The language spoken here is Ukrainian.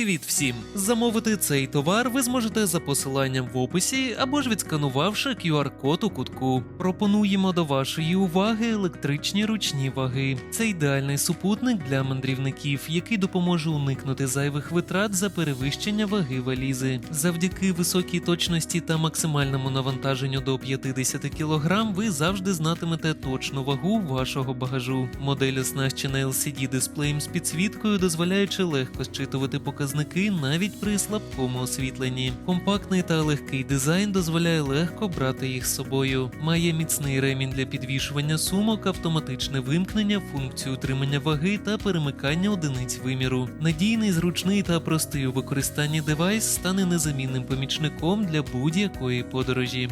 Привіт всім! Замовити цей товар ви зможете за посиланням в описі або ж відсканувавши QR-код у кутку. Пропонуємо до вашої уваги електричні ручні ваги. Це ідеальний супутник для мандрівників, який допоможе уникнути зайвих витрат за перевищення ваги валізи. Завдяки високій точності та максимальному навантаженню до 50 кг ви завжди знатимете точну вагу вашого багажу. Модель оснащена LCD-дисплеєм з підсвіткою, дозволяючи легко зчитувати показники навіть при слабкому освітленні. Компактний та легкий дизайн дозволяє легко брати їх з собою. Має міцний ремінь для підвішування сумок, автоматичне вимкнення, функцію утримання ваги та перемикання одиниць виміру. Надійний, зручний та простий у використанні девайс стане незамінним помічником для будь-якої подорожі.